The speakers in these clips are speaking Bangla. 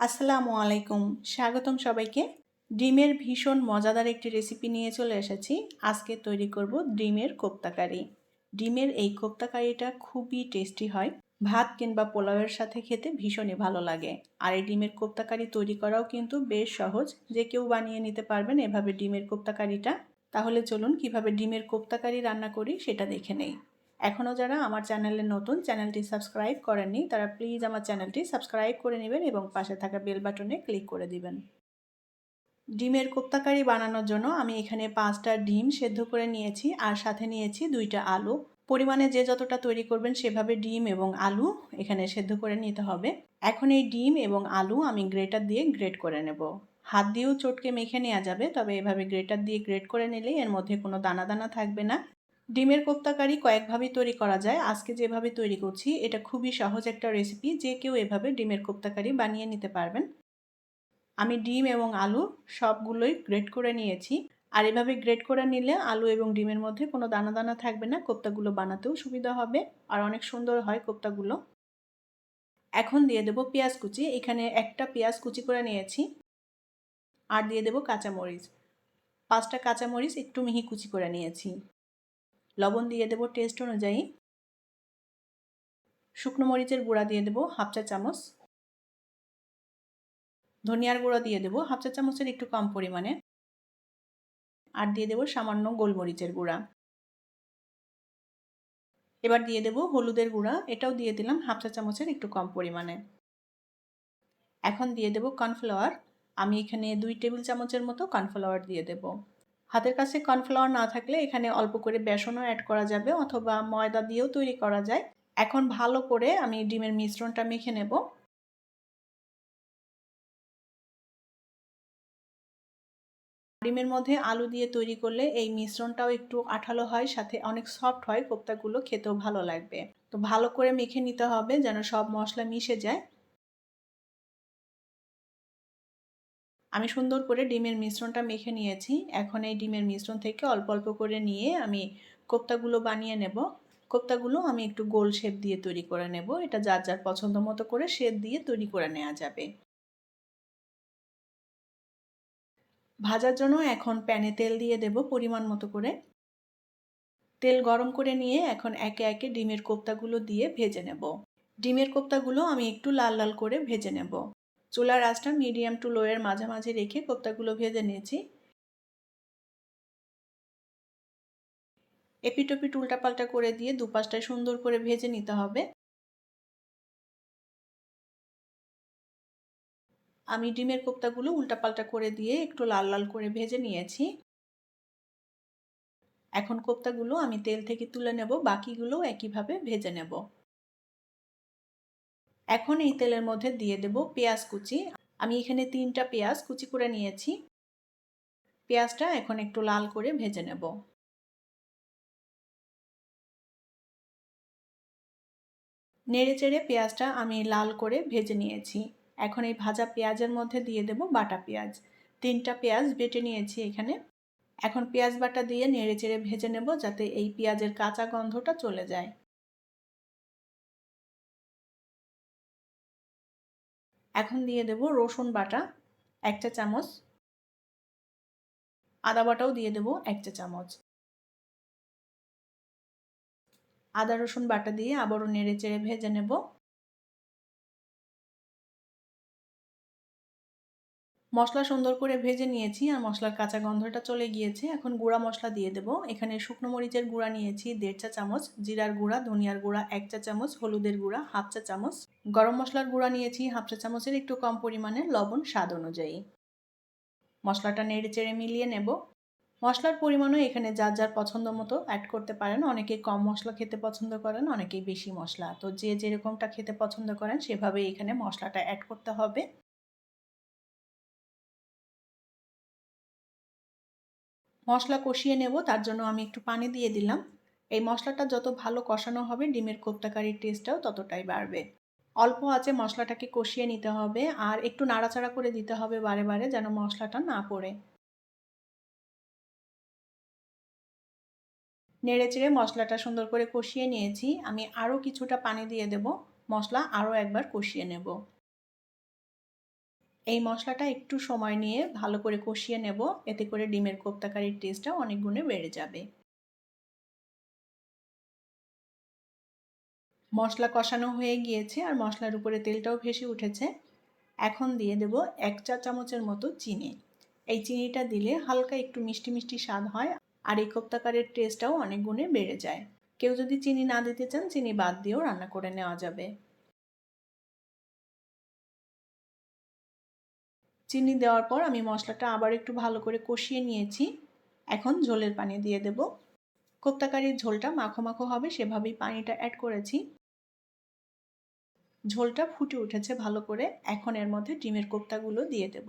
আসসালামু আলাইকুম। স্বাগতম সবাইকে। ডিমের ভীষণ মজাদার একটি রেসিপি নিয়ে চলে এসেছি। আজকে তৈরি করব ডিমের কোপ্তাকারি। ডিমের এই কোপ্তাকারিটা খুবই টেস্টি হয়। ভাত কিংবা পোলাওয়ের সাথে খেতে ভীষণই ভালো লাগে। আর এই ডিমের কোপ্তাকারি তৈরি করাও কিন্তু বেশ সহজ। যে কেউ বানিয়ে নিতে পারবেন এভাবে ডিমের কোপ্তাকারিটা। তাহলে চলুন কীভাবে ডিমের কোপ্তাকারি রান্না করি সেটা দেখে নেই। এখনও যারা আমার চ্যানেলে নতুন, চ্যানেলটি সাবস্ক্রাইব করেননি, তারা প্লিজ আমার চ্যানেলটি সাবস্ক্রাইব করে নেবেন এবং পাশে থাকা বেল বাটনে ক্লিক করে দিবেন। ডিমের কোপ্তাকারি বানানোর জন্য আমি এখানে পাঁচটা ডিম সেদ্ধ করে নিয়েছি আর সাথে নিয়েছি দুইটা আলু। পরিমাণে যে যতটা তৈরি করবেন সেভাবে ডিম এবং আলু এখানে সেদ্ধ করে নিতে হবে। এখন এই ডিম এবং আলু আমি গ্রেটার দিয়ে গ্রেট করে নেব। হাত দিয়েও চটকে মেখে নেওয়া যাবে, তবে এভাবে গ্রেটার দিয়ে গ্রেট করে নিলেই এর মধ্যে কোনো দানা দানা থাকবে না। ডিমের কোপ্তাকারি কয়েকভাবেই তৈরি করা যায়। আজকে যেভাবে তৈরি করছি, এটা খুবই সহজ একটা রেসিপি যে কেউ এভাবে ডিমের কোপ্তাকারি বানিয়ে নিতে পারবেন। আমি ডিম এবং আলু সবগুলোই গ্রেট করে নিয়েছি। আর এভাবে গ্রেট করে নিলে আলু এবং ডিমের মধ্যে কোনো দানা দানা থাকবে না, কোপ্তাগুলো বানাতেও সুবিধা হবে। আর অনেক সুন্দর হয় কোপ্তাগুলো। এখন দিয়ে দেব পেঁয়াজ কুচি। এখানে একটা পেঁয়াজ কুচি করে নিয়েছি। আর দিয়ে দেব কাঁচামরিচ। পাঁচটা কাঁচামরিচ একটু মিহি কুচি করে নিয়েছি। লবণ দিয়ে দেবো টেস্ট অনুযায়ী। শুকনো মরিচের গুঁড়া দিয়ে দেবো হাফ চা চামচ। ধনিয়ার গুঁড়া দিয়ে দেবো হাফ চা চামচের একটু কম পরিমাণে। আর দিয়ে দেবো সামান্য গোলমরিচের গুঁড়া। এবার দিয়ে দেবো হলুদের গুঁড়া, এটাও দিয়ে দিলাম হাফ চা চামচের একটু কম পরিমাণে। এখন দিয়ে দেবো কর্নফ্লাওয়ার। আমি এখানে দুই টেবিল চামচের মতো কর্নফ্লাওয়ার দিয়ে দেবো। হাতের কাছে কর্নফ্লাওয়ার না থাকলে এখানে অল্প করে বেসনও অ্যাড করা যাবে অথবা ময়দা দিয়েও তৈরি করা যায়। এখন ভালো করে আমি ডিমের মিশ্রণটা মেখে নেব। ডিমের মধ্যে আলু দিয়ে তৈরি করলে এই মিশ্রণটাও একটু আঠালো হয়, সাথে অনেক সফট হয়, কোপ্তাগুলো খেতেও ভালো লাগবে। তো ভালো করে মেখে নিতে হবে যেন সব মশলা মিশে যায়। আমি সুন্দর করে ডিমের মিশ্রণটা মেখে নিয়েছি। এখন এই ডিমের মিশ্রণ থেকে অল্প অল্প করে নিয়ে আমি কোপ্তাগুলো বানিয়ে নেব। কোপ্তাগুলো আমি একটু গোল শেপ দিয়ে তৈরি করে নেব। এটা যার যার পছন্দ মতো করে শেপ দিয়ে তৈরি করে নেওয়া যাবে। ভাজার জন্য এখন প্যানে তেল দিয়ে দেব পরিমাণ মতো করে। তেল গরম করে নিয়ে এখন একে একে ডিমের কোপ্তাগুলো দিয়ে ভেজে নেব। ডিমের কোপ্তাগুলো আমি একটু লাল লাল করে ভেজে নেব। চুলার আঁচটা মিডিয়াম টু লোয়ের মাঝামাঝি রেখে কোপ্তাগুলো ভেজে নিয়েছি। এপিটোপিট উল্টাপাল্টা করে দিয়ে দুপাশটায় সুন্দর করে ভেজে নিতে হবে। আমি ডিমের কোপ্তাগুলো উল্টাপাল্টা করে দিয়ে একটু লাল লাল করে ভেজে নিয়েছি। এখন কোপ্তাগুলো আমি তেল থেকে তুলে নেব, বাকিগুলো একইভাবে ভেজে নেব। এখন এই তেলের মধ্যে দিয়ে দেব পেঁয়াজ কুচি। আমি এখানে তিনটা পেঁয়াজ কুচি করে নিয়েছি। পেঁয়াজটা এখন একটু লাল করে ভেজে নেব। নেড়ে চেড়ে পেঁয়াজটা আমি লাল করে ভেজে নিয়েছি। এখন এই ভাজা পেঁয়াজের মধ্যে দিয়ে দেব বাটা পেঁয়াজ। তিনটা পেঁয়াজ বেটে নিয়েছি এখানে। এখন পেঁয়াজ বাটা দিয়ে নেড়ে চেড়ে ভেজে নেব যাতে এই পেঁয়াজের কাঁচা গন্ধটা চলে যায়। এখন দিয়ে দেব রসুন বাটা এক চা চামচ। আদা বাটাও দিয়ে দেব এক চা চামচ। আদা রসুন বাটা দিয়ে আবারও নেড়ে চেড়ে ভেজে নেব। মশলা সুন্দর করে ভেজে নিয়েছি আর মশলার কাঁচা গন্ধটা চলে গিয়েছে। এখন গুঁড়া মশলা দিয়ে দেব। এখানে শুকনো মরিচের গুঁড়া নিয়েছি, দেড় চা চামচ, জিরার গুঁড়া, ধনিয়ার গুঁড়া, এক চা চামচ, হলুদের গুঁড়া, হাফ চা চামচ। গরম মশলার গুঁড়া নিয়েছি, হাফ চা চামচের একটু কম পরিমাণে লবণ স্বাদ অনুযায়ী। মশলাটা নেড়ে চেড়ে মিলিয়ে নেব। মশলার পরিমাণও এখানে যার যার পছন্দ মতো অ্যাড করতে পারেন। অনেকে কম মশলা খেতে পছন্দ করেন অনেকেই বেশি মশলা। তো যে যেরকমটা খেতে পছন্দ করেন সেভাবে এখানে মশলাটা অ্যাড করতে হবে। মশলা কষিয়ে নেব, তার জন্য আমি একটু পানি দিয়ে দিলাম। এই মশলাটা যত ভালো কষানো হবে, ডিমের কোপ্তাকারির টেস্টটাও ততটাই বাড়বে। অল্প আছে মশলাটাকে কষিয়ে নিতে হবে আর একটু নাড়াচাড়া করে দিতে হবে বারে বারে যেন মশলাটা না পড়ে। নেড়ে চেড়ে মশলাটা সুন্দর করে কষিয়ে নিয়েছি। আমি আরও কিছুটা পানি দিয়ে দেব। মশলা আরও একবার কষিয়ে নেব। এই মশলাটা একটু সময় নিয়ে ভালো করে কষিয়ে নেব। এতে করে ডিমের কোপ্তাকারির টেস্টটা অনেক গুণে বেড়ে যাবে। মশলা কষানো হয়ে গিয়েছে আর মশলার উপরে তেলটাও ভেসে উঠেছে। এখন দিয়ে দেব এক চা চামচের মতো চিনি। এই চিনিটা দিলে হালকা একটু মিষ্টি মিষ্টি স্বাদ হয় আর এই কোপ্তাকারের টেস্টটাও অনেক গুণে বেড়ে যায়। কেউ যদি চিনি না দিতে চান, চিনি বাদ দিয়েও রান্না করে নেওয়া যাবে। চিনি দেওয়ার পর আমি মশলাটা আবার একটু ভালো করে কষিয়ে নিয়েছি। এখন ঝোলের পানি দিয়ে দেব। কোপ্তাকারির ঝোলটা মাখো মাখো হবে, সেভাবেই পানিটা অ্যাড করেছি। ঝোলটা ফুটে উঠেছে ভালো করে। এখন এর মধ্যে ডিমের কোপ্তাগুলো দিয়ে দেব।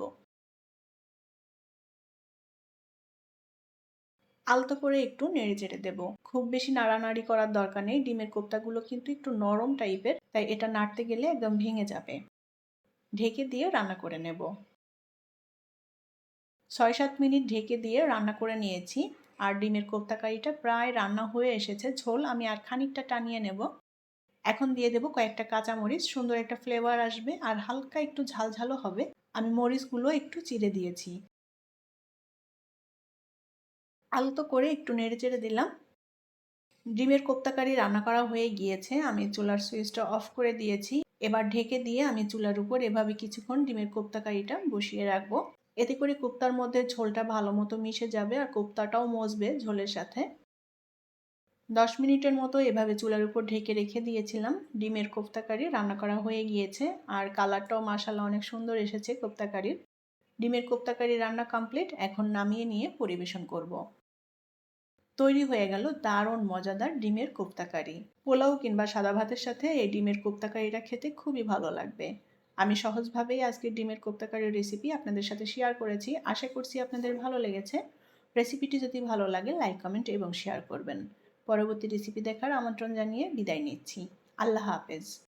আলতো করে একটু নেড়ে চেড়ে দেব। খুব বেশি নাড়ানাড়ি করার দরকার নেই। ডিমের কোপ্তাগুলো কিন্তু একটু নরম টাইপের তাই এটা নাড়তে গেলে একদম ভেঙে যাবে। ঢেকে দিয়ে রান্না করে নেব। ছয় সাত মিনিট ঢেকে দিয়ে রান্না করে নিয়েছি। আর ডিমের কোপ্তাকারিটা প্রায় রান্না হয়ে এসেছে। ঝোল আমি আর খানিকটা টানিয়ে নেব। এখন দিয়ে দেবো কয়েকটা কাঁচামরিচ। সুন্দর একটা ফ্লেভার আসবে আর হালকা একটু ঝালঝালও হবে। আমি মরিচগুলো একটু চিড়ে দিয়েছি। আলতো করে একটু নেড়ে চেড়ে দিলাম। ডিমের কোপ্তাকারি রান্না করা হয়ে গিয়েছে। আমি চুলার সুইচটা অফ করে দিয়েছি। এবার ঢেকে দিয়ে আমি চুলার উপর এভাবে কিছুক্ষণ ডিমের কোপ্তাকারিটা বসিয়ে রাখব। এতে করে কোপ্তার মধ্যে ঝোলটা ভালো মতো মিশে যাবে আর কোপ্তাটাও মজবে ঝোলের সাথে। দশ মিনিটের মতো এভাবে চুলার উপর ঢেকে রেখে দিয়েছিলাম। ডিমের কোপ্তাকারি রান্না করা হয়ে গিয়েছে আর কালারটাও মাসালা অনেক সুন্দর এসেছে কোপ্তাকারির ডিমের কোপ্তাকারি রান্না কমপ্লিট, এখন নামিয়ে নিয়ে পরিবেশন করব। তৈরি হয়ে গেল দারুণ মজাদার ডিমের কোপ্তাকারি পোলাও কিংবা সাদা ভাতের সাথে এই ডিমের কোপ্তাকারিটা খেতে খুবই ভালো লাগবে। আমি সহজভাবেই আজকে ডিমের কোপ্তাকারের রেসিপি আপনাদের সাথে শেয়ার করেছি। আশা করছি আপনাদের ভালো লেগেছে। রেসিপিটি যদি ভালো লাগে লাইক কমেন্ট এবং শেয়ার করবেন। পরবর্তী রেসিপি দেখার আমন্ত্রণ জানিয়ে বিদায় নিচ্ছি। আল্লাহ হাফেজ।